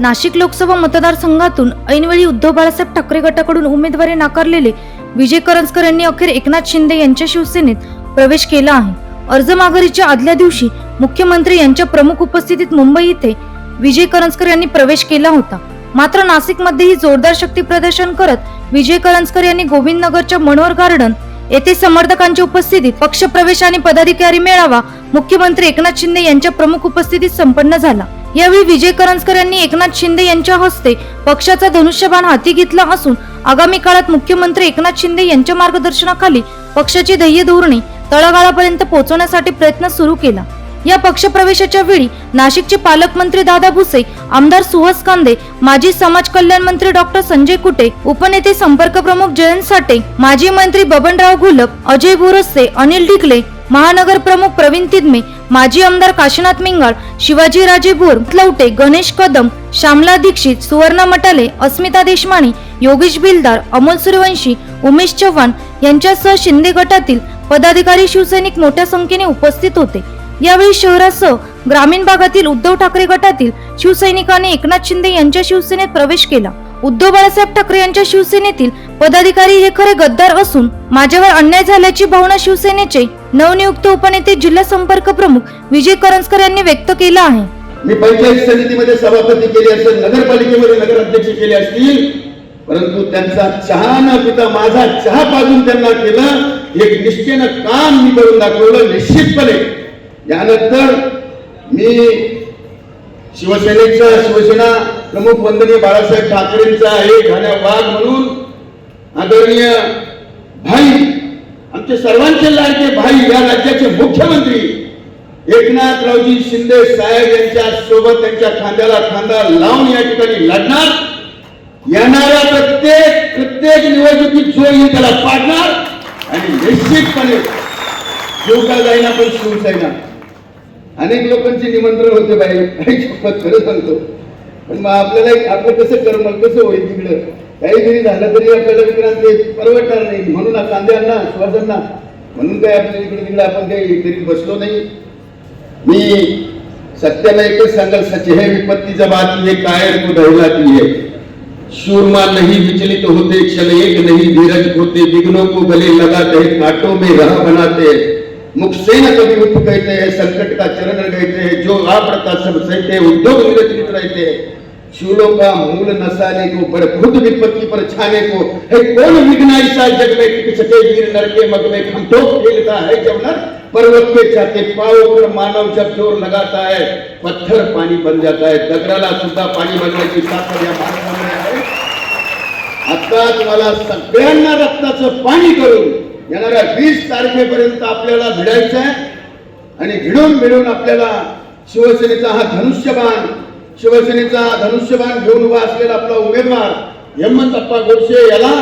नाशिक लोकसभा मतदारसंघातून ऐनवेळी उद्धव बाळासाहेब ठाकरे गटाकडून उमेदवारी नाकारलेले विजय करंजकर यांनी अखेर एकनाथ शिंदे यांच्या शिवसेनेत प्रवेश केला आहे. अर्ज माघारीच्या आदल्या दिवशी मुख्यमंत्री यांच्या प्रमुख उपस्थितीत मुंबई येथे विजय करंजकर यांनी प्रवेश केला होता. मात्र नाशिकमध्येही जोरदार शक्ती प्रदर्शन करत विजय करंजकर यांनी गोविंदनगरच्या मनोहर गार्डन येथे समर्थकांच्या उपस्थितीत पक्षप्रवेश आणि पदाधिकारी मेळावा मुख्यमंत्री एकनाथ शिंदे यांच्या प्रमुख उपस्थितीत संपन्न झाला. यावेळी विजय करंजकर यांनी एकनाथ शिंदे यांच्या हस्ते पक्षाचा धनुष्यबाण हाती घेतला असून आगामी काळात मुख्यमंत्री एकनाथ शिंदे यांच्या मार्गदर्शनाखाली पक्षाची ध्येय धोरणे तळागाळापर्यंत पोहोचवण्यासाठी प्रयत्न सुरू केला. या पक्षप्रवेशाच्या वेळी नाशिकचे पालकमंत्री दादा भुसे आमदार सुहास कांदे माजी समाज कल्याण मंत्री डॉक्टर संजय कुटे उपनेते संपर्क प्रमुख जयंत साठे माजी मंत्री बबनराव घोलप अजय बोरस्ते अनिल डिकले महानगर प्रमुख प्रवीण तिदमे माजी आमदार काशीनाथ मिंगाळ शिवाजीराजे भोर लवटे गणेश कदम श्यामला दीक्षित सुवर्णा मटाले अस्मिता देशमाणी योगेश बिलदार अमोल सूर्यवंशी उमेश चव्हाण यांच्यासह शिंदे गटातील पदाधिकारी शिवसैनिक मोठ्या संख्येने उपस्थित होते. यावेळी शहरासह ग्रामीण भागातील उद्धव ठाकरे गटातील शिवसैनिकांनी एकनाथ शिंदे यांच्या शिवसेनेत प्रवेश केला. उद्धव बाळासाहेब ठाकरे यांच्या शिवसेनेतील पदाधिकारी हे खरे गद्दार असून माझ्यावर अन्याय झाल्याची भावना शिवसेनेचे नवनियुक्त उपनेते जिल्हा संपर्क प्रमुख विजय करंजकर यांनी व्यक्त केला आहे. मी पंचायत समितीमध्ये सभापती केली असेल नगरपालिकेमध्ये नगराध्यक्ष केले असतील परंतु त्यांचा चहा न पिता माझा चहा पाजून त्यांना केलं एक निश्चयनं काम मी करून दाखवलं निश्चितपणे. यानंतर मी शिवसेनेचा शिवसेना प्रमुख वंदनीय बाळासाहेब ठाकरेंचा एक घाण्या वाघ म्हणून आदरणीय भाई आमचे सर्वांचे लाडके भाई या राज्याचे मुख्यमंत्री एकनाथरावजी शिंदे साहेब यांच्या सोबत त्यांच्या खांद्याला खांदा लावून या ठिकाणी लढणार. येणाऱ्या प्रत्येक प्रत्येक निवडणुकीत जो येईल त्याला पाडणार. आणि निश्चितपणे शिवका जाईना पण शिवसेना अनेक लोकांचे निमंत्रण होते बाई. शपथ खरं सांगतो पण मग आपल्याला एक आपलं कसं कर मग कसं होईल तिकडं? काही जरी झालं तरी आपल्याला विक्रांत परवडणार नाही. म्हणून कांद्यांना श्वासांना म्हणून काय आपल्या इकडे तिकडे आपण काही तरी बसलो नाही. मी सत्याला एकच सांगाल सचे हे विपत्तीचा जब ये काय कायर को दहलाती है शूरमा नहीं विचलित होते क्षण एक नहीं धीरज होते विघ्नों को गले लगाते कांटों में राह बनाते. मुख से न कभी उठ कहते हैं संकट का चरण कहते हैं जो आ पड़ता सब सहते हैं उद्योग निरंतरित रहते हैं शूलों का मूल नसाने को पर खुद विपत्ति पर छाने को, है कौन विघ्न ऐसा जग में टिक सके वीर नर के मग में? खमठोक खेलता है जब नर पर्वत के छाते पाओ पर मानव जब ज़ोर लगाता है, पत्थर पानी बन जाता है, दगडाला सुद्धा पाणी बनवायची ताकद या माणसामध्ये आहे आता तुम्हाला सगळ्यांना रक्ताचं पाणी करून येणाऱ्या वीस तारखेपर्यंत आपल्याला भिडायचं आहे आणि भिडून भिडून आपल्याला शिवसेनेचा हा धनुष्यबाण शिवसेनेचा धनुष्यबाण घेऊन उभा असलेला आपला उमेदवार हेमंतप्पा गोडसे याला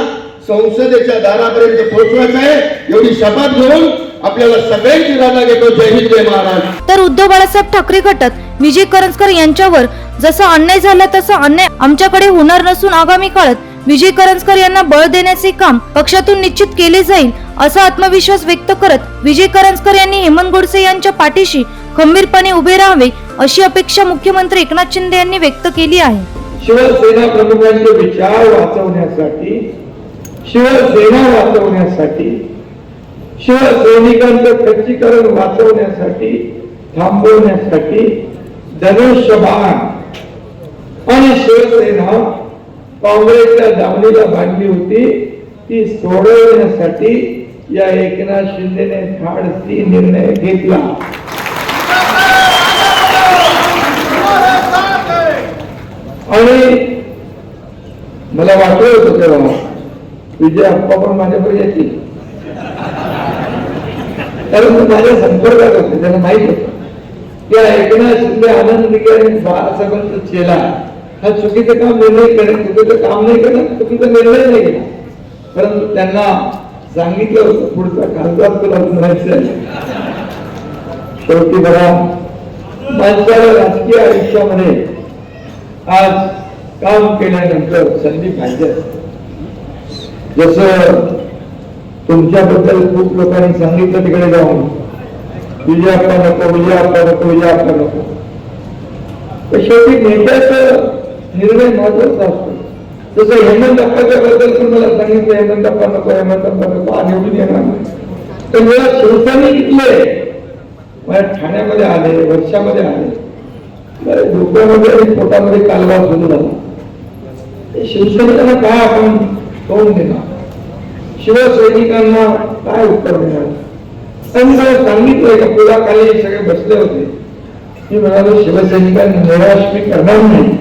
संसदेच्या दारापर्यंत पोहोचवायचा आहे. एवढी शपथ घेऊन आपल्याला सगळ्यांची राजा घेतो जय हिंद जय महाराज. तर उद्धव बाळासाहेब ठाकरे गटात विजय करंजकर यांच्यावर जसा अन्याय झाला तसा अन्याय आमच्याकडे होणार नसून आगामी काळात विजय करंजकर यांना बळ देण्याचे काम पक्षातून निश्चित केले जाईल असा आत्मविश्वास व्यक्त करत विजय करंजकर यांनी हेमंत गोडसे यांच्या पाठीशी खंबीरपणे उभे राहावे अशी अपेक्षा मुख्यमंत्री एकनाथ शिंदे यांनी व्यक्त केली आहे. शिवसेना प्रमुखांचे विचार वाचवण्यासाठी शिवसेना वाचवण्यासाठी शिवसैनिकांचं खच्चीकरण वाचवण्यासाठी थांबवण्यासाठी धनुष्यबाण आणि शिवसेना काँग्रेसच्या दावणीला बांधली होती ती सोडवण्यासाठी या एकनाथ शिंदेने धाडसी निर्णय घेतला. आणि मला वाटलं होतं तेव्हा विजय अप्पा पण माझ्याकडे येतील. कारण माझ्या संपर्कात होते त्यांना माहीत होत. त्या एकनाथ शिंदे आनंद निके बाळासाहेबांचा चेला. हा चुकीचं काम निर्णय करेल चुकीचं काम नाही करत चुकीचा निर्णय नाही घेणार. परंतु त्यांना सांगितलं होतं पुढचा खासदार तुला बनायचं आहे. शेवटी बघा माणसाला राजकीय आयुष्यामध्ये आज काम केल्यानंतर संधी पाहिजे असते. जसं तुमच्याबद्दल खूप लोकांनी सांगितलं तिकडे जाऊन विजय आपण नको विजय आपला नको विजय आपला नको. तर शेवटी नेत्याचं निर्णय महत्त्वाचा असतो. तसं हेमंतप्पाच्या बद्दल तुम्हाला सांगितलं हेमंतप्पा नको हेमंतप्पा नको हा निवडून येणार नाही. तर मला शिवसेने कितले माझ्या ठाण्यामध्ये आले वर्षामध्ये आले. डोक्यामध्ये आणि पोटामध्ये कालवा सुरू झाला. शिवसैनिकांना काय आपण तोंड देणार? शिवसैनिकांना काय उत्तर देणार? आणि मला सांगितलंय का पुलाखाली सगळे बसले होते. मी म्हणालो शिवसैनिकांना निराश मी करणार नाही.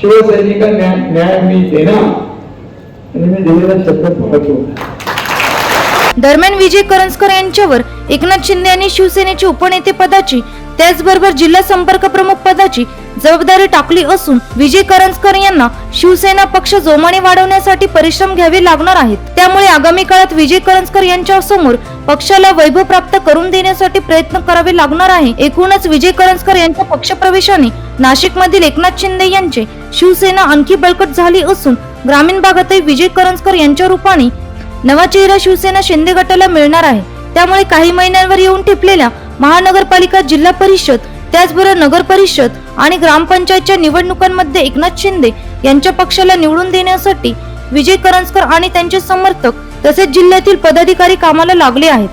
शिवसैनिकांना न्याय मी देणार आणि मी दिलेला शब्द पाहतो दरम्यान विजय करंजकर यांच्यावर एकनाथ शिंदे यांनी शिवसेनेचे उपनेते पदाची त्याचबरोबर जिल्हा संपर्क प्रमुख पदाची जबाबदारी टाकली असून विजय करंजकर यांना शिवसेना पक्ष जोमाने वाढवण्यासाठी परिश्रम घ्यावे लागणार आहेत. त्यामुळे आगामी काळात विजय करंजकर यांच्या समोर पक्षाला वैभव प्राप्त करून देण्यासाठी प्रयत्न करावे लागणार आहे. एकूणच विजय करंजकर यांच्या पक्षप्रवेशाने नाशिक मधील एकनाथ शिंदे यांचे शिवसेना आणखी बळकट झाली असून ग्रामीण भागातही विजय करंजकर यांच्या रूपाने नवा चेहरा शिवसेना शिंदे गटाला मिळणार आहे. त्यामुळे काही महिन्यांवर येऊन ठेपलेल्या महानगरपालिका जिल्हा परिषद त्याचबरोबर नगर परिषद आणि ग्रामपंचायतच्या निवडणुकांमध्ये एकनाथ शिंदे यांच्या पक्षाला निवडून देण्यासाठी विजय करंजकर आणि त्यांचे समर्थक तसेच जिल्ह्यातील पदाधिकारी कामाला लागले आहेत.